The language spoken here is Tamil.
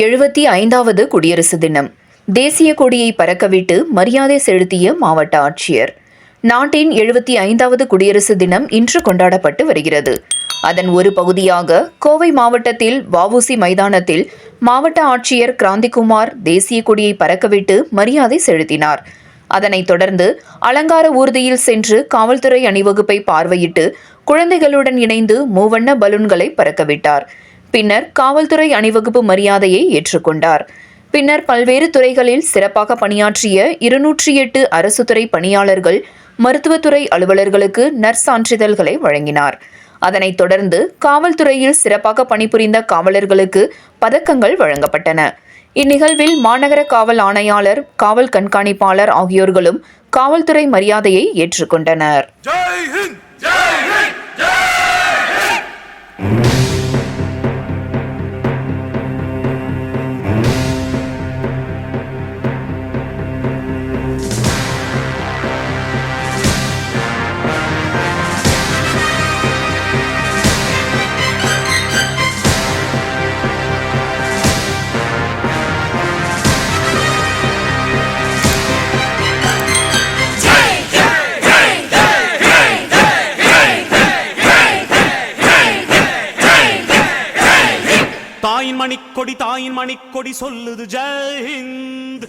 எழுபத்தி ஐந்தாவது குடியரசு தினம். தேசிய கொடியை பறக்கவிட்டு மரியாதை செலுத்திய மாவட்ட ஆட்சியர். நாட்டின் எழுபத்தி ஐந்தாவது குடியரசு தினம் இன்று கொண்டாடப்பட்டு வருகிறது. அதன் ஒரு பகுதியாக கோவை மாவட்டத்தில் வவுசி மைதானத்தில் மாவட்ட ஆட்சியர் கிராந்திகுமார் தேசிய கொடியை பறக்கவிட்டு மரியாதை செலுத்தினார். அதனைத் தொடர்ந்து அலங்கார ஊர்தியில் சென்று காவல்துறை அணிவகுப்பை பார்வையிட்டு குழந்தைகளுடன் இணைந்து மூவண்ண பலூன்களை பறக்கவிட்டார். பின்னர் காவல்துறை அணிவகுப்பு மரியாதையை ஏற்றுக்கொண்டார். பின்னர் பல்வேறு துறைகளில் சிறப்பாக பணியாற்றிய இருநூற்றி எட்டு அரசு துறை பணியாளர்கள் மருத்துவத்துறை அலுவலர்களுக்கு நற்சான்றிதழ்களை வழங்கினார். அதனைத் தொடர்ந்து காவல்துறையில் சிறப்பாக பணிபுரிந்த காவலர்களுக்கு பதக்கங்கள் வழங்கப்பட்டன. இந்நிகழ்வில் மாநகர காவல் ஆணையாளர் காவல் கண்காணிப்பாளர் ஆகியோர்களும் காவல்துறை மரியாதையை ஏற்றுக்கொண்டனர். தாயின் மணிக்கொடி தாயின் மணிக்கொடி சொல்லுது ஜெய் ஹிந்த்.